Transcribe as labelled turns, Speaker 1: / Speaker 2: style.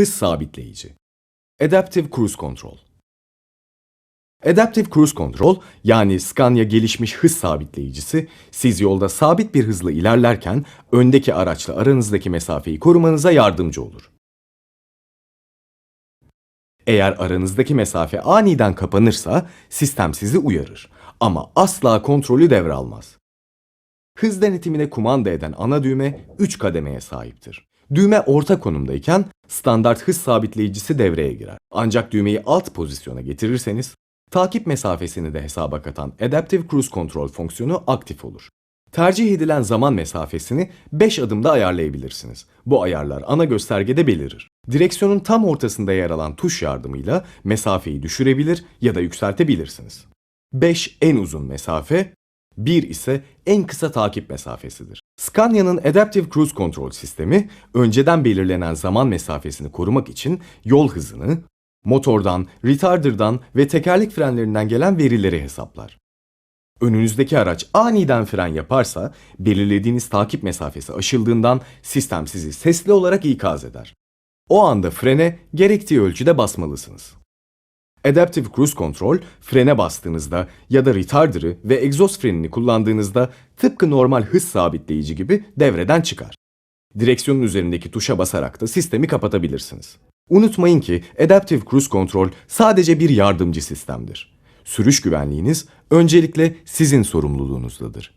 Speaker 1: hız sabitleyici. Adaptive Cruise Control Adaptive Cruise Control yani Scania gelişmiş hız sabitleyicisi siz yolda sabit bir hızla ilerlerken öndeki araçla aranızdaki mesafeyi korumanıza yardımcı olur. Eğer aranızdaki mesafe aniden kapanırsa sistem sizi uyarır ama asla kontrolü devralmaz. Hız denetimine kumanda eden ana düğme 3 kademeye sahiptir. Düğme orta konumdayken standart hız sabitleyicisi devreye girer. Ancak düğmeyi alt pozisyona getirirseniz takip mesafesini de hesaba katan Adaptive Cruise Control fonksiyonu aktif olur. Tercih edilen zaman mesafesini 5 adımda ayarlayabilirsiniz. Bu ayarlar ana göstergede belirir. Direksiyonun tam ortasında yer alan tuş yardımıyla mesafeyi düşürebilir ya da yükseltebilirsiniz. 5 en uzun mesafe, 1 ise en kısa takip mesafesidir. Scania'nın Adaptive Cruise Control sistemi önceden belirlenen zaman mesafesini korumak için yol hızını, motordan, retarder'dan ve tekerlek frenlerinden gelen verileri hesaplar. Önünüzdeki araç aniden fren yaparsa belirlediğiniz takip mesafesi aşıldığından sistem sizi sesli olarak ikaz eder. O anda frene gerektiği ölçüde basmalısınız. Adaptive Cruise Control frene bastığınızda ya da retarder'ı ve egzoz frenini kullandığınızda tıpkı normal hız sabitleyici gibi devreden çıkar. Direksiyonun üzerindeki tuşa basarak da sistemi kapatabilirsiniz. Unutmayın ki Adaptive Cruise Control sadece bir yardımcı sistemdir. Sürüş güvenliğiniz öncelikle sizin sorumluluğunuzdadır.